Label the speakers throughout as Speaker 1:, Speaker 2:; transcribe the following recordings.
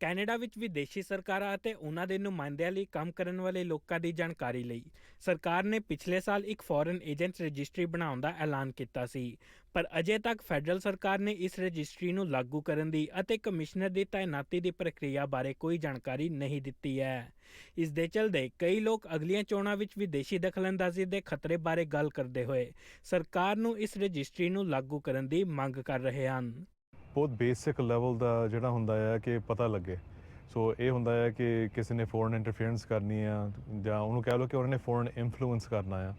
Speaker 1: Canada ਵਿੱਚ ਵਿਦੇਸ਼ੀ ਸਰਕਾਰਾਂ ਅਤੇ ਉਹਨਾਂ ਦੇ ਨੁਮਾਇੰਦਿਆਂ ਲਈ ਕੰਮ ਕਰਨ ਵਾਲੇ ਲੋਕਾਂ ਦੀ ਜਾਣਕਾਰੀ ਲਈ। ਸਰਕਾਰ ਨੇ ਪਿਛਲੇ ਸਾਲ ਇੱਕ ਫੋਰਨ ਏਜੰਟ ਰਜਿਸਟਰੀ ਬਣਾਉਣ ਦਾ ਐਲਾਨ ਕੀਤਾ ਸੀ। ਪਰ ਅਜੇ ਤੱਕ ਫੈਡਰਲ ਸਰਕਾਰ ਨੇ ਇਸ ਰਜਿਸਟਰੀ ਨੂੰ ਲਾਗੂ ਕਰਨ ਦੀ ਅਤੇ ਕਮਿਸ਼ਨਰ ਦੀ ਤਾਇਨਾਤੀ ਦੀ ਪ੍ਰਕਿਰਿਆ ਬਾਰੇ ਕੋਈ ਜਾਣਕਾਰੀ ਨਹੀਂ ਦਿੱਤੀ ਹੈ। ਇਸ ਦੇ ਚਲਦੇ ਕਈ ਲੋਕ ਅਗਲੀਆਂ ਚੋਣਾਂ ਵਿੱਚ ਵਿਦੇਸ਼ੀ ਦਖਲਅੰਦਾਜ਼ੀ ਦੇ ਖਤਰੇ ਬਾਰੇ ਗੱਲ ਕਰਦੇ ਹੋਏ ਸਰਕਾਰ ਨੂੰ ਇਸ ਰਜਿਸਟਰੀ ਨੂੰ ਲਾਗੂ ਕਰਨ ਦੀ ਮੰਗ ਕਰ ਰਹੇ ਹਨ।
Speaker 2: ਬਹੁਤ ਬੇਸਿਕ ਲੈਵਲ ਦਾ ਜਿਹੜਾ ਹੁੰਦਾ ਹੈ ਕਿ ਪਤਾ ਲੱਗੇ। ਸੋ ਇਹ ਹੁੰਦਾ ਹੈ ਕਿ ਕਿਸੇ ਨੇ ਫੋਰਨ ਇੰਟਰਫੇਰੈਂਸ ਕਰਨੀ ਆ ਜਾਂ ਉਹਨੂੰ ਕਹਿ ਲਓ ਕਿ ਉਹਨਾਂ ਨੇ ਫੋਰਨ ਇਨਫਲੂਐਂਸ ਕਰਨਾ ਆ।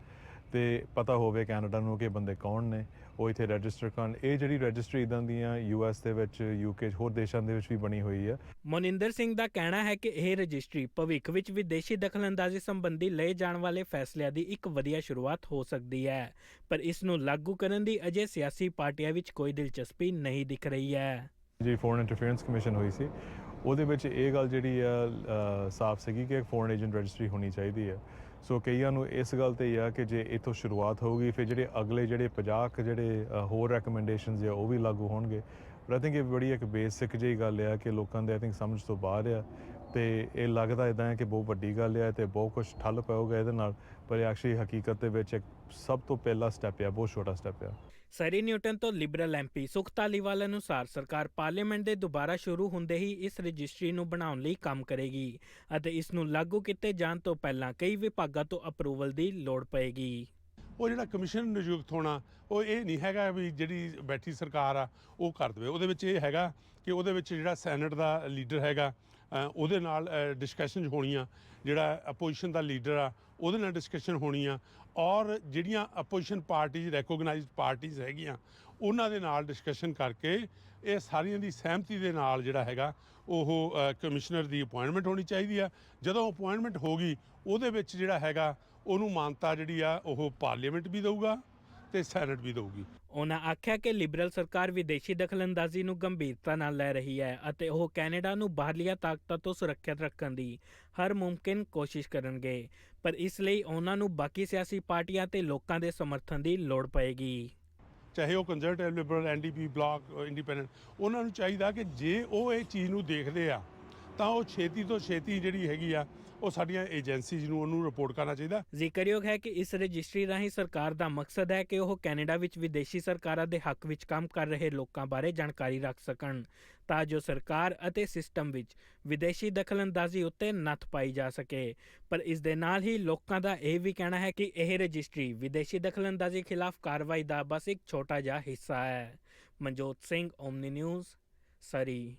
Speaker 2: ਤੇ ਪਤਾ ਹੋਵੇ ਕੈਨੇਡਾ ਨੂੰ ਕਿ ਬੰਦੇ ਕੌਣ ਨੇ। ਉਹ ਇੱਥੇ ਰਜਿਸਟਰ ਕਰਨ। ਇਹ ਜਿਹੜੀ ਰਜਿਸਟਰੀ ਇਦਾਂ ਦੀਆਂ ਯੂਐਸ ਦੇ ਵਿੱਚ ਯੂਕੇ ਹੋਰ ਦੇਸ਼ਾਂ ਦੇ ਵਿੱਚ ਵੀ ਬਣੀ ਹੋਈ ਹੈ
Speaker 1: ਮਨਿੰਦਰ ਸਿੰਘ ਦਾ ਕਹਿਣਾ ਹੈ ਕਿ ਇਹ ਰਜਿਸਟਰੀ ਭਵਿੱਖ ਵਿੱਚ ਵਿਦੇਸ਼ੀ ਦਖਲਅੰਦਾਜ਼ੀ ਸੰਬੰਧੀ ਲਏ ਜਾਣ ਵਾਲੇ ਫੈਸਲਿਆਂ ਦੀ ਇੱਕ ਵਧੀਆ ਸ਼ੁਰੂਆਤ ਹੋ ਸਕਦੀ ਹੈ। ਪਰ ਇਸ ਨੂੰ ਲਾਗੂ ਕਰਨ ਦੀ ਅਜੇ ਸਿਆਸੀ ਪਾਰਟੀਆਂ ਵਿੱਚ ਕੋਈ ਦਿਲਚਸਪੀ ਨਹੀਂ ਦਿਖ ਰਹੀ ਹੈ।
Speaker 2: ਜੀ ਫੋਰਨ ਇੰਟਰਫੇਰੈਂਸ ਕਮਿਸ਼ਨ ਹੋਈ ਸੀ। ਉਹਦੇ ਵਿੱਚ ਇਹ ਗੱਲ ਜਿਹੜੀ ਆ ਸਾਫ਼ ਸੀਗੀ ਕਿ ਫੋਰਨ ਏਜੰਟ ਰਜਿਸਟਰੀ ਹੋਣੀ ਚਾਹੀਦੀ ਹੈ। ਸੋ ਕਈਆਂ ਨੂੰ ਇਸ ਗੱਲ ਤੇ ਹੀ ਆ ਕਿ ਜੇ ਇਥੋਂ ਸ਼ੁਰੂਆਤ ਹੋਊਗੀ, ਫਿਰ ਜਿਹੜੇ ਅਗਲੇ ਜਿਹੜੇ 50 ਕੁ ਜਿਹੜੇ ਹੋਰ ਰეკਮੈਂਡੇਸ਼ਨਸ ਆ, ਉਹ ਵੀ ਲਾਗੂ ਹੋਣਗੇ। ਪਰ ਆਈ ਥਿੰਕ ਇਹ ਬੜੀ ਇੱਕ ਬੇਸਿਕ ਜਿਹੀ ਗੱਲ ਆ ਕਿ ਲੋਕਾਂ ਦੇ ਆਈ ਥਿੰਕ ਸਮਝ ਤੋਂ ਬਾਹਰ ਆ ਤੇ ਇਹ ਲੱਗਦਾ ਇਦਾਂ ਹੈ ਕਿ ਬਹੁਤ ਵੱਡੀ ਗੱਲ ਆ ਤੇ ਬਹੁਤ ਕੁਝ ਠੱਲ ਪਊਗਾ ਇਹਦੇ ਨਾਲ ਪਰ ਇਹ ਐਕਚੁਅਲੀ ਹਕੀਕਤ ਦੇ ਵਿੱਚ ਇੱਕ ਸਭ ਤੋਂ ਪਹਿਲਾ ਸਟੈਪ ਆ ਬਹੁਤ ਛੋਟਾ ਸਟੈਪ ਆ।
Speaker 1: ਸਰੀ ਨਿਊਟਨ ਤੋਂ ਲਿਬਰਲ ਐਮਪੀ ਸੁਖ ਧਾਲੀਵਾਲ ਅਨੁਸਾਰ ਸਰਕਾਰ ਪਾਰਲੀਮੈਂਟ ਦੇ ਦੁਬਾਰਾ ਸ਼ੁਰੂ ਹੁੰਦੇ ਹੀ ਇਸ ਰਜਿਸਟਰੀ ਨੂੰ ਬਣਾਉਣ ਲਈ ਕੰਮ ਕਰੇਗੀ ਅਤੇ ਇਸ ਨੂੰ ਲਾਗੂ ਕੀਤੇ ਜਾਣ ਤੋਂ ਪਹਿਲਾਂ ਕਈ ਵਿਭਾਗਾਂ ਤੋਂ ਅਪਰੂਵਲ ਦੀ ਲੋੜ ਪਏਗੀ।
Speaker 3: ਉਹ ਜਿਹੜਾ ਕਮਿਸ਼ਨ ਨਿਯੁਕਤ ਹੋਣਾ ਉਹ ਇਹ ਨਹੀਂ ਹੈਗਾ ਵੀ ਜਿਹੜੀ ਬੈਠੀ ਸਰਕਾਰ ਆ ਉਹ ਕਰ ਦੇਵੇ। ਉਹਦੇ ਵਿੱਚ ਇਹ ਹੈਗਾ ਕਿ ਉਹਦੇ ਵਿੱਚ ਜਿਹੜਾ ਸੈਨੇਟ ਦਾ ਲੀਡਰ ਹੈਗਾ ਉਹਦੇ ਨਾਲ ਡਿਸਕਸ਼ਨ ਹੋਣੀਆਂ। ਜਿਹੜਾ ਅਪੋਜੀਸ਼ਨ ਦਾ ਲੀਡਰ ਆ, ਉਹਦੇ ਨਾਲ ਡਿਸਕਸ਼ਨ ਹੋਣੀ ਆ ਔਰ ਜਿਹੜੀਆਂ ਅਪੋਜੀਸ਼ਨ ਪਾਰਟੀਜ਼ ਰੈਕੋਗਨਾਈਜ਼ਡ ਪਾਰਟੀਜ਼ ਹੈਗੀਆਂ, ਉਹਨਾਂ ਦੇ ਨਾਲ ਡਿਸਕਸ਼ਨ ਕਰਕੇ ਇਹ ਸਾਰੀਆਂ ਦੀ ਸਹਿਮਤੀ ਦੇ ਨਾਲ ਜਿਹੜਾ ਹੈਗਾ, ਉਹ ਕਮਿਸ਼ਨਰ ਦੀ ਅਪਾਇੰਟਮੈਂਟ ਹੋਣੀ ਚਾਹੀਦੀ ਆ। ਜਦੋਂ ਅਪਾਇੰਟਮੈਂਟ ਹੋ ਗਈ, ਉਹਦੇ ਵਿੱਚ ਜਿਹੜਾ ਹੈਗਾ, ਉਹਨੂੰ ਮਾਨਤਾ ਜਿਹੜੀ ਆ, ਉਹ ਪਾਰਲੀਮੈਂਟ ਵੀ ਦੇਊਗਾ। ਤੇ ਸੈਨੇਟ ਵੀ ਦਊਗੀ।
Speaker 1: ਉਹਨਾਂ ਆਖਿਆ ਕਿ ਲਿਬਰਲ ਸਰਕਾਰ ਵਿਦੇਸ਼ੀ ਦਖਲਅੰਦਾਜ਼ੀ ਨੂੰ ਗੰਭੀਰਤਾ ਨਾਲ ਲੈ ਰਹੀ ਹੈ ਅਤੇ ਉਹ ਕੈਨੇਡਾ ਨੂੰ ਬਾਹਰਲੀਆਂ ਤਾਕਤਾਂ ਤੋਂ ਸੁਰੱਖਿਅਤ ਰੱਖਣ ਦੀ ਹਰ ਮੁਮਕਿਨ ਕੋਸ਼ਿਸ਼ ਕਰਨਗੇ। ਪਰ ਇਸ ਲਈ ਉਹਨਾਂ ਨੂੰ ਬਾਕੀ ਸਿਆਸੀ ਪਾਰਟੀਆਂ ਤੇ ਲੋਕਾਂ ਦੇ ਸਮਰਥਨ ਦੀ ਲੋੜ ਪਏਗੀ।
Speaker 3: ਚਾਹੇ ਉਹ conservative liberal NDP bloc independent ਉਹਨਾਂ ਨੂੰ ਚਾਹੀਦਾ ਕਿ ਜੇ ਉਹ ਇਹ ਚੀਜ਼ ਨੂੰ ਦੇਖਦੇ ਆ ਤਾਂ ਉਹ ਛੇਤੀ ਤੋਂ ਛੇਤੀ ਜਿਹੜੀ ਹੈਗੀ ਆ, ਉਹ ਸਾਡੀਆਂ ਏਜੰਸੀਜ਼ ਨੂੰ, ਉਹਨੂੰ ਰਿਪੋਰਟ ਕਰਨਾ ਚਾਹੀਦਾ।
Speaker 1: ਜ਼ਿਕਰਯੋਗ ਹੈ ਕਿ ਇਸ ਰਜਿਸਟਰੀ ਰਾਹੀਂ ਸਰਕਾਰ ਦਾ ਮਕਸਦ ਹੈ ਕਿ ਉਹ ਕੈਨੇਡਾ ਵਿੱਚ ਵਿਦੇਸ਼ੀ ਸਰਕਾਰਾਂ ਦੇ ਹੱਕ ਵਿੱਚ ਕੰਮ ਕਰ ਰਹੇ ਲੋਕਾਂ ਬਾਰੇ ਜਾਣਕਾਰੀ ਰੱਖ ਸਕਣ, ਤਾਂ ਜੋ ਸਰਕਾਰ ਅਤੇ ਸਿਸਟਮ ਵਿੱਚ ਵਿਦੇਸ਼ੀ ਦਖਲਅੰਦਾਜ਼ੀ ਉੱਤੇ ਨੱਥ ਪਾਈ ਜਾ ਸਕੇ। ਪਰ ਇਸ ਦੇ ਨਾਲ ਹੀ ਲੋਕਾਂ ਦਾ ਇਹ ਵੀ ਕਹਿਣਾ ਹੈ ਕਿ ਇਹ ਰਜਿਸਟਰੀ ਵਿਦੇਸ਼ੀ ਦਖਲਅੰਦਾਜ਼ੀ ਖਿਲਾਫ ਕਾਰਵਾਈ ਦਾ ਬਸ ਇੱਕ ਛੋਟਾ ਜਿਹਾ ਹਿੱਸਾ ਹੈ। Manjot Singh, Omni News, Surrey.